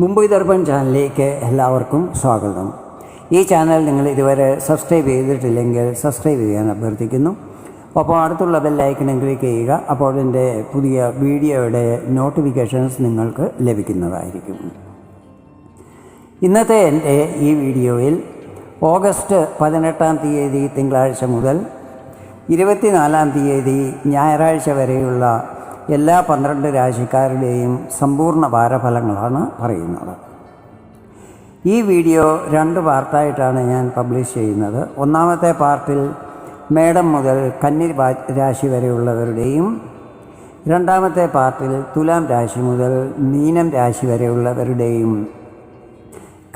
മുംബൈ ദർപ്പൺ ചാനലിലേക്ക് എല്ലാവർക്കും സ്വാഗതം. ഈ ചാനൽ നിങ്ങൾ ഇതുവരെ സബ്സ്ക്രൈബ് ചെയ്തിട്ടില്ലെങ്കിൽ സബ്സ്ക്രൈബ് ചെയ്യാൻ അഭ്യർത്ഥിക്കുന്നു. അപ്പോൾ അടുത്തുള്ള ബെല്ലൈക്കണും ക്ലിക്ക് ചെയ്യുക അപ്പോൾ എന്റെ പുതിയ വീഡിയോയുടെ നോട്ടിഫിക്കേഷൻസ് നിങ്ങൾക്ക് ലഭിക്കുന്നതായിരിക്കും. ഇന്നത്തെ എന്റെ ഈ വീഡിയോയിൽ ഓഗസ്റ്റ് പതിനെട്ടാം തീയതി തിങ്കളാഴ്ച മുതൽ ഇരുപത്തിനാലാം തീയതി ഞായറാഴ്ച വരെയുള്ള എല്ലാ പന്ത്രണ്ട് രാശിക്കാരുടെയും സമ്പൂർണ വാരഫലങ്ങളാണ് പറയുന്നത്. ഈ വീഡിയോ രണ്ട് പാർട്ടായിട്ടാണ് ഞാൻ പബ്ലിഷ് ചെയ്യുന്നത്. ഒന്നാമത്തെ പാർട്ടിൽ മേടം മുതൽ കന്നി രാശി വരെയുള്ളവരുടെയും രണ്ടാമത്തെ പാർട്ടിൽ തുലാം രാശി മുതൽ മീനം രാശി വരെയുള്ളവരുടെയും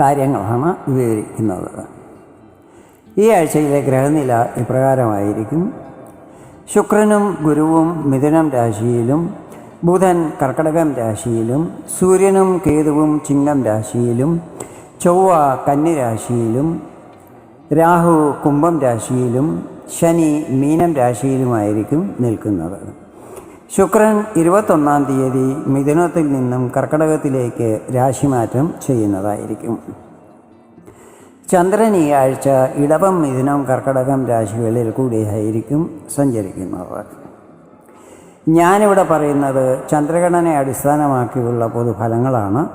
കാര്യങ്ങളാണ് വിവരിക്കുന്നത്. ഈ ആഴ്ചയിലെ ഗ്രഹനില ഇപ്രകാരമായിരിക്കും. ശുക്രനും ഗുരുവും മിഥുനം രാശിയിലും ബുധൻ കർക്കടകം രാശിയിലും സൂര്യനും കേതുവും ചിങ്ങം രാശിയിലും ചൊവ്വ കന്നിരാശിയിലും രാഹു കുംഭം രാശിയിലും ശനി മീനം രാശിയിലുമായിരിക്കും നിൽക്കുന്നത്. ശുക്രൻ ഇരുപത്തൊന്നാം തീയതി മിഥുനത്തിൽ നിന്നും കർക്കടകത്തിലേക്ക് രാശിമാറ്റം ചെയ്യുന്നതായിരിക്കും. ചന്ദ്രൻ ഈ ആഴ്ച ഇടവം മിഥുനം കർക്കടകം രാശികളിൽ കൂടിയായിരിക്കും സഞ്ചരിക്കുന്നത് ഞാനിവിടെ പറയുന്നത് ചന്ദ്രഗണനെ അടിസ്ഥാനമാക്കിയുള്ള പൊതുഫലങ്ങളാണ്.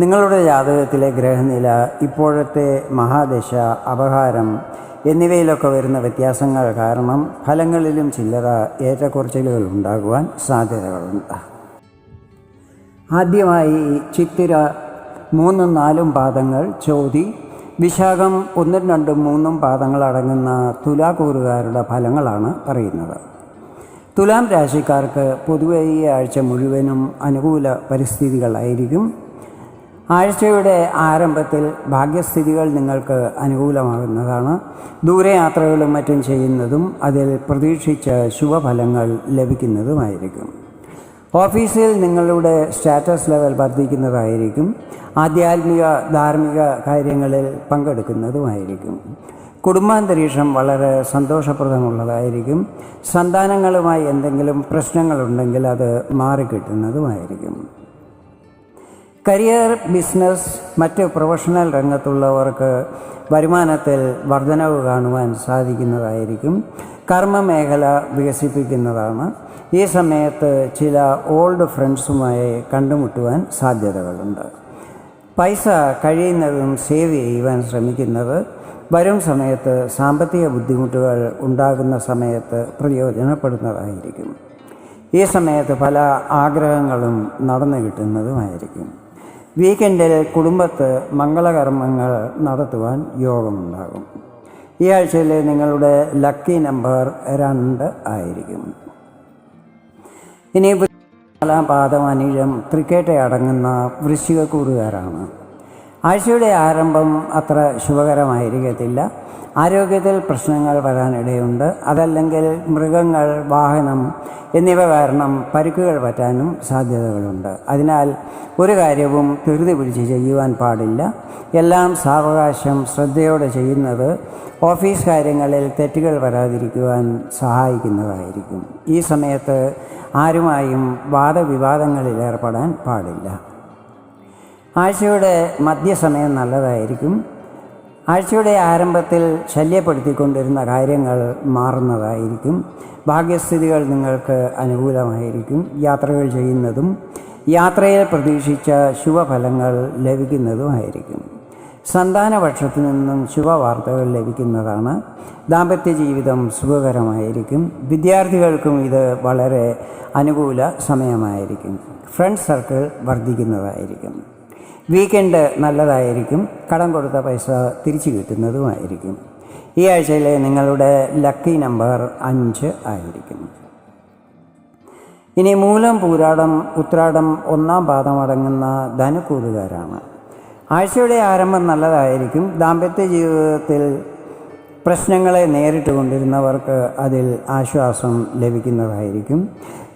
നിങ്ങളുടെ ജാതകത്തിലെ ഗ്രഹനില ഇപ്പോഴത്തെ മഹാദശ അപഹാരം എന്നിവയിലൊക്കെ വരുന്ന വ്യത്യാസങ്ങൾ കാരണം ഫലങ്ങളിലും ചില്ലറ ഏറ്റക്കുറച്ചിലുകൾ ഉണ്ടാകുവാൻ സാധ്യതകളുണ്ട്. ആദ്യമായി ചിത്തിര മൂന്നും നാലും പാദങ്ങൾ ചോതി വിശാഖം ഒന്നും രണ്ടും മൂന്നും പാദങ്ങൾ അടങ്ങുന്ന തുലാകൂറുകാരുടെ ഫലങ്ങളാണ് പറയുന്നത്. തുലാം രാശിക്കാർക്ക് പൊതുവെ ഈ ആഴ്ച മുഴുവനും അനുകൂല പരിസ്ഥിതികളായിരിക്കും. ആഴ്ചയുടെ ആരംഭത്തിൽ ഭാഗ്യസ്ഥിതികൾ നിങ്ങൾക്ക് അനുകൂലമാകുന്നതാണ്. ദൂരയാത്രകളും മറ്റും ചെയ്യുന്നതും അതിൽ പ്രതീക്ഷിച്ച ശുഭഫലങ്ങൾ ലഭിക്കുന്നതുമായിരിക്കും. ഓഫീസിൽ നിങ്ങളുടെ സ്റ്റാറ്റസ് ലെവൽ വർദ്ധിക്കുന്നതായിരിക്കും. ആധ്യാത്മിക ധാർമ്മിക കാര്യങ്ങളിൽ പങ്കെടുക്കുന്നതുമായിരിക്കും. കുടുംബാന്തരീക്ഷം വളരെ സന്തോഷപ്രദമുള്ളതായിരിക്കും. സന്താനങ്ങളുമായി എന്തെങ്കിലും പ്രശ്നങ്ങളുണ്ടെങ്കിൽ അത് മാറിക്കിട്ടുന്നതുമായിരിക്കും. കരിയർ ബിസിനസ് മറ്റ് പ്രൊഫഷണൽ രംഗത്തുള്ളവർക്ക് വരുമാനത്തിൽ വർധനവ് കാണുവാൻ സാധിക്കുന്നതായിരിക്കും. കർമ്മമേഖല വികസിപ്പിക്കുന്നതാണ്. ഈ സമയത്ത് ചില ഓൾഡ് ഫ്രണ്ട്സുമായി കണ്ടുമുട്ടുവാൻ സാധ്യതകളുണ്ട്. പൈസ കഴിയുന്നതും സേവ് ചെയ്യുവാൻ ശ്രമിക്കുന്നത് വരും സമയത്ത് സാമ്പത്തിക ബുദ്ധിമുട്ടുകൾ ഉണ്ടാകുന്ന സമയത്ത് പ്രയോജനപ്പെടുന്നതായിരിക്കും. ഈ സമയത്ത് പല ആഗ്രഹങ്ങളും നടന്നു കിട്ടുന്നതുമായിരിക്കും. വീക്കെൻഡിൽ കുടുംബത്ത് മംഗളകർമ്മങ്ങൾ നടത്തുവാൻ യോഗമുണ്ടാകും. ഈ ആഴ്ചയിലെ നിങ്ങളുടെ ലക്കി നമ്പർ രണ്ട് ആയിരിക്കും. ഇനി പാദം അനിഴം വൃശ്ചികക്കൂറുകാരാണ്. ആഴ്ചയുടെ ആരംഭം അത്ര ശുഭകരമായിരിക്കത്തില്ല. ആരോഗ്യത്തിൽ പ്രശ്നങ്ങൾ വരാനിടയുണ്ട്. അതല്ലെങ്കിൽ മൃഗങ്ങൾ വാഹനം എന്നിവ കാരണം പരുക്കുകൾ പറ്റാനും സാധ്യതകളുണ്ട്. അതിനാൽ ഒരു കാര്യവും ധൃതി പിടിച്ച് ചെയ്യുവാൻ പാടില്ല. എല്ലാം സാവകാശം ശ്രദ്ധയോടെ ചെയ്യുന്നത് ഓഫീസ് കാര്യങ്ങളിൽ തെറ്റുകൾ വരാതിരിക്കുവാൻ സഹായിക്കുന്നതായിരിക്കും. ഈ സമയത്ത് ആരുമായും വാദവിവാദങ്ങളിൽ ഏർപ്പെടാൻ പാടില്ല. ആഴ്ചയുടെ മധ്യസമയം നല്ലതായിരിക്കും. ആഴ്ചയുടെ ആരംഭത്തിൽ ശല്യപ്പെടുത്തിക്കൊണ്ടിരുന്ന കാര്യങ്ങൾ മാറുന്നതായിരിക്കും. ഭാഗ്യസ്ഥിതികൾ നിങ്ങൾക്ക് അനുകൂലമായിരിക്കും. യാത്രകൾ ചെയ്യുന്നതും യാത്രയിൽ പ്രതീക്ഷിച്ച ശുഭഫലങ്ങൾ ലഭിക്കുന്നതുമായിരിക്കും. സന്താനപക്ഷത്തു നിന്നും ശുഭവാർത്തകൾ ലഭിക്കുന്നതാണ്. ദാമ്പത്യ ജീവിതം സുഖകരമായിരിക്കും. വിദ്യാർത്ഥികൾക്കും ഇത് വളരെ അനുകൂല സമയമായിരിക്കും. Friend circle വർദ്ധിക്കുന്നതായിരിക്കും. വീക്കെൻഡ് നല്ലതായിരിക്കും. കടം കൊടുത്ത പൈസ തിരിച്ചു കിട്ടുന്നതുമായിരിക്കും. ഈ ആഴ്ചയിലെ നിങ്ങളുടെ ലക്കി നമ്പർ അഞ്ച് ആയിരിക്കും. ഇനി മൂലം പൂരാടം ഉത്രാടം ഒന്നാം പാദം അടങ്ങുന്ന ധനക്കൂതുകാരാണ് ആഴ്ചയുടെ ആരംഭം നല്ലതായിരിക്കും. ദാമ്പത്യ ജീവിതത്തിൽ പ്രശ്നങ്ങളെ നേരിട്ട് കൊണ്ടിരുന്നവർക്ക് അതിൽ ആശ്വാസം ലഭിക്കുന്നതായിരിക്കും.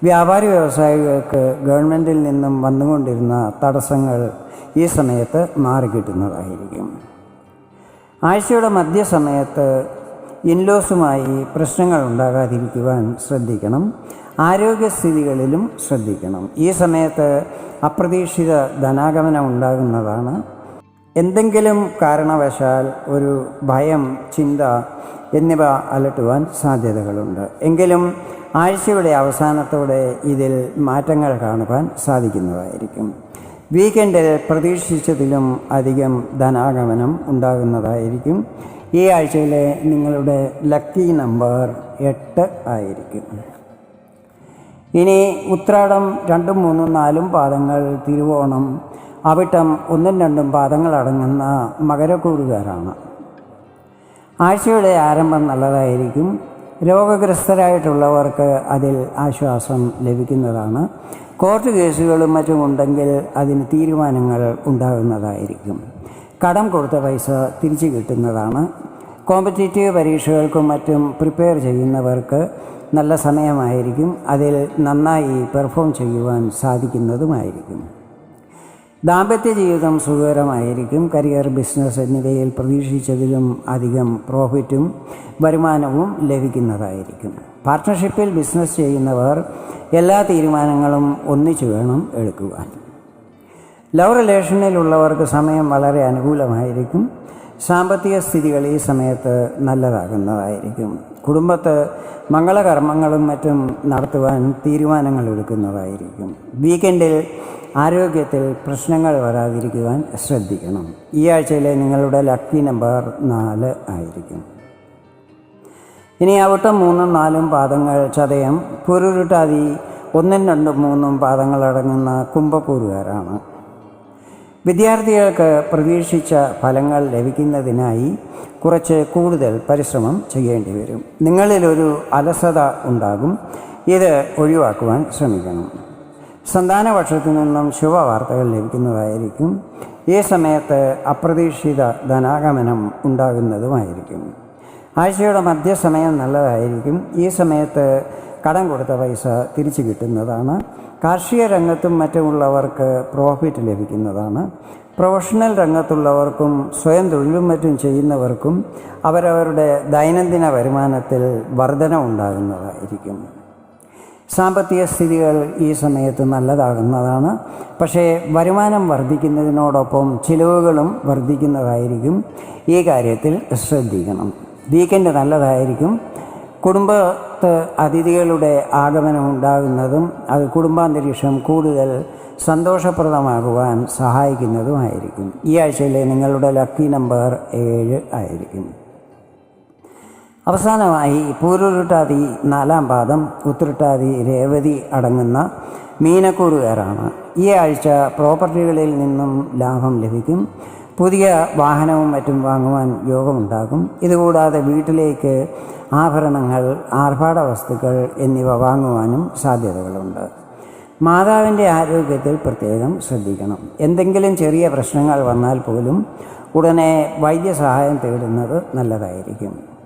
വ്യാപാരി വ്യവസായികൾക്ക് ഗവൺമെന്റിൽ നിന്നും വന്നുകൊണ്ടിരുന്ന തടസ്സങ്ങൾ ഈ സമയത്ത് മാറിക്കിട്ടുന്നതായിരിക്കും. ആഴ്ചയുടെ മധ്യസമയത്ത് ഇൻലോസുമായി പ്രശ്നങ്ങൾ ഉണ്ടാകാതിരിക്കുവാൻ ശ്രദ്ധിക്കണം. ആരോഗ്യസ്ഥിതികളിലും ശ്രദ്ധിക്കണം. ഈ സമയത്ത് അപ്രതീക്ഷിത ധനാഗമനം ഉണ്ടാകുന്നതാണ്. എന്തെങ്കിലും കാരണവശാൽ ഒരു ഭയം ചിന്ത എന്നിവ അലട്ടുവാൻ സാധ്യതകളുണ്ട്. എങ്കിലും ആഴ്ചയുടെ അവസാനത്തോടെ ഇതിൽ മാറ്റങ്ങൾ കാണുവാൻ സാധിക്കുന്നതായിരിക്കും. വീക്കെൻഡിൽ പ്രതീക്ഷിച്ചതിലും അധികം ധനാഗമനം ഉണ്ടാകുന്നതായിരിക്കും. ഈ ആഴ്ചയിലെ നിങ്ങളുടെ ലക്കി നമ്പർ എട്ട് ആയിരിക്കും. ഇനി ഉത്രാടം രണ്ടും മൂന്നും നാലും പാദങ്ങൾ തിരുവോണം. അവിട്ടം ഒന്നും രണ്ടും പാദങ്ങൾ അടങ്ങുന്ന മകരക്കൂറുകാരാണ്. ആഴ്ചയുടെ ആരംഭം നല്ലതായിരിക്കും. രോഗഗ്രസ്തരായിട്ടുള്ളവർക്ക് അതിൽ ആശ്വാസം ലഭിക്കുന്നതാണ്. കോർട്ട് കേസുകളും മറ്റും ഉണ്ടെങ്കിൽ അതിന് തീരുമാനങ്ങൾ ഉണ്ടാകുന്നതായിരിക്കും. കടം കൊടുത്ത പൈസ തിരിച്ചു കിട്ടുന്നതാണ്. കോമ്പറ്റേറ്റീവ് പരീക്ഷകൾക്കും മറ്റും പ്രിപ്പയർ ചെയ്യുന്നവർക്ക് നല്ല സമയമായിരിക്കും. അതിൽ നന്നായി പെർഫോം ചെയ്യുവാൻ സാധിക്കുന്നതുമായിരിക്കും. ദാമ്പത്യ ജീവിതം സുഖകരമായിരിക്കും. കരിയർ ബിസിനസ് എന്നിവയിൽ പ്രതീക്ഷിച്ചതിലും അധികം പ്രോഫിറ്റും വരുമാനവും ലഭിക്കുന്നതായിരിക്കും. പാർട്ട്ണർഷിപ്പിൽ ബിസിനസ് ചെയ്യുന്നവർ എല്ലാ തീരുമാനങ്ങളും ഒന്നിച്ചു വേണം എടുക്കുവാൻ. ലവ് റിലേഷനിലുള്ളവർക്ക് സമയം വളരെ അനുകൂലമായിരിക്കും. സാമ്പത്തിക സ്ഥിതികൾ ഈ സമയത്ത് നല്ലതാകുന്നതായിരിക്കും. കുടുംബത്ത് മംഗളകർമ്മങ്ങളും മറ്റും നടത്തുവാൻ തീരുമാനങ്ങൾ എടുക്കുന്നതായിരിക്കും. വീക്കെൻഡിൽ ആരോഗ്യത്തിൽ പ്രശ്നങ്ങൾ വരാതിരിക്കുവാൻ ശ്രദ്ധിക്കണം. ഈ ആഴ്ചയിലെ നിങ്ങളുടെ ലക്കി നമ്പർ നാല് ആയിരിക്കും. ഇനി അവിട്ടം മൂന്നും നാലും പാദങ്ങൾ ചതയം പുരുരുട്ടാതി ഒന്നും രണ്ടും മൂന്നും പാദങ്ങളടങ്ങുന്ന കുംഭക്കൂറുകാരാണ്. വിദ്യാർത്ഥികൾക്ക് പ്രതീക്ഷിച്ച ഫലങ്ങൾ ലഭിക്കുന്നതിനായി കുറച്ച് കൂടുതൽ പരിശ്രമം ചെയ്യേണ്ടി വരും. നിങ്ങളിലൊരു അലസത ഉണ്ടാകും. ഇത് ഒഴിവാക്കുവാൻ ശ്രമിക്കണം. സന്താനപക്ഷത്തു നിന്നും ശുഭവാർത്തകൾ ലഭിക്കുന്നതായിരിക്കും. ഈ സമയത്ത് അപ്രതീക്ഷിത ധനാഗമനം ഉണ്ടാകുന്നതുമായിരിക്കും. ആഴ്ചയുടെ മധ്യസമയം നല്ലതായിരിക്കും. ഈ സമയത്ത് കടം കൊടുത്ത പൈസ തിരിച്ചു കിട്ടുന്നതാണ്. കാർഷിക രംഗത്തും മറ്റുമുള്ളവർക്ക് പ്രോഫിറ്റ് ലഭിക്കുന്നതാണ്. പ്രൊഫഷണൽ രംഗത്തുള്ളവർക്കും സ്വയം തൊഴിലും മറ്റും ചെയ്യുന്നവർക്കും അവരവരുടെ ദൈനംദിന വരുമാനത്തിൽ വർധന ഉണ്ടാകുന്നതായിരിക്കും സാമ്പത്തിക സ്ഥിതികൾ ഈ സമയത്ത് നല്ലതാകുന്നതാണ്. പക്ഷേ വരുമാനം വർദ്ധിക്കുന്നതിനോടൊപ്പം ചിലവുകളും വർദ്ധിക്കുന്നതായിരിക്കും. ഈ കാര്യത്തിൽ ശ്രദ്ധിക്കണം. വീക്കെൻഡ് നല്ലതായിരിക്കും. കുടുംബത്ത് അതിഥികളുടെ ആഗമനം ഉണ്ടാകുന്നതും അത് കുടുംബാന്തരീക്ഷം കൂടുതൽ സന്തോഷപ്രദമാകുവാൻ സഹായിക്കുന്നതുമായിരിക്കും. ഈ ആഴ്ചയിലെ നിങ്ങളുടെ ലക്കി നമ്പർ ഏഴ് ആയിരിക്കും. അവസാനമായി പൂരുരുട്ടാതി നാലാം പാദം ഉത്തുരുട്ടാതി രേവതി അടങ്ങുന്ന മീനക്കൂറുകാരാണ്. ഈ ആഴ്ച പ്രോപ്പർട്ടികളിൽ നിന്നും ലാഭം ലഭിക്കും. പുതിയ വാഹനവും മറ്റും വാങ്ങുവാൻ യോഗമുണ്ടാകും. ഇതുകൂടാതെ വീട്ടിലേക്ക് ആഭരണങ്ങൾ ആർഭാട വസ്തുക്കൾ എന്നിവ വാങ്ങുവാനും സാധ്യതകളുണ്ട്. മാതാവിന്റെ ആരോഗ്യത്തിൽ പ്രത്യേകം ശ്രദ്ധിക്കണം. എന്തെങ്കിലും ചെറിയ പ്രശ്നങ്ങൾ വന്നാൽ പോലും ഉടനെ വൈദ്യസഹായം തേടുന്നത് നല്ലതായിരിക്കും.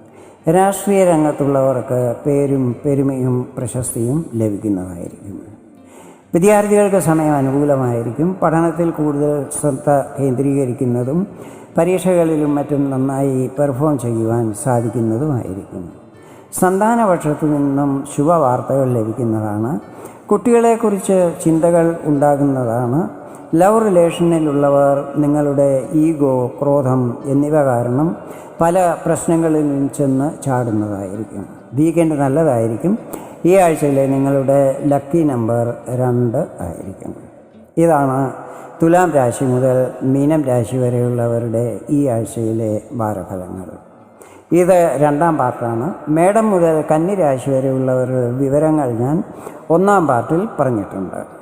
രാഷ്ട്രീയ രംഗത്തുള്ളവർക്ക് പേരും പെരുമയും പ്രശസ്തിയും ലഭിക്കുന്നതായിരിക്കും. വിദ്യാർത്ഥികൾക്ക് സമയം അനുകൂലമായിരിക്കും. പഠനത്തിൽ കൂടുതൽ ശ്രദ്ധ കേന്ദ്രീകരിക്കുന്നതും പരീക്ഷകളിലും മറ്റും നന്നായി പെർഫോം ചെയ്യുവാൻ സാധിക്കുന്നതുമായിരിക്കും. സന്താനപക്ഷത്തു നിന്നും ശുഭവാർത്തകൾ ലഭിക്കുന്നതാണ്. കുട്ടികളെക്കുറിച്ച് ചിന്തകൾ ഉണ്ടാകുന്നതാണ്. ലവ് റിലേഷനിലുള്ളവർ നിങ്ങളുടെ ഈഗോ ക്രോധം എന്നിവ കാരണം പല പ്രശ്നങ്ങളിൽ ചെന്ന് ചാടുന്നതായിരിക്കും. വീക്കെൻഡ് നല്ലതായിരിക്കും. ഈ ആഴ്ചയിലെ നിങ്ങളുടെ ലക്കി നമ്പർ രണ്ട് ആയിരിക്കും. ഇതാണ് തുലാം രാശി മുതൽ മീനം രാശി വരെയുള്ളവരുടെ ഈ ആഴ്ചയിലെ വാരഫലങ്ങൾ. ഇത് രണ്ടാം പാർട്ടാണ്. മേടം മുതൽ കന്നി രാശി വരെയുള്ളവരുടെ വിവരങ്ങൾ ഞാൻ ഒന്നാം പാർട്ടിൽ പറഞ്ഞിട്ടുണ്ട്.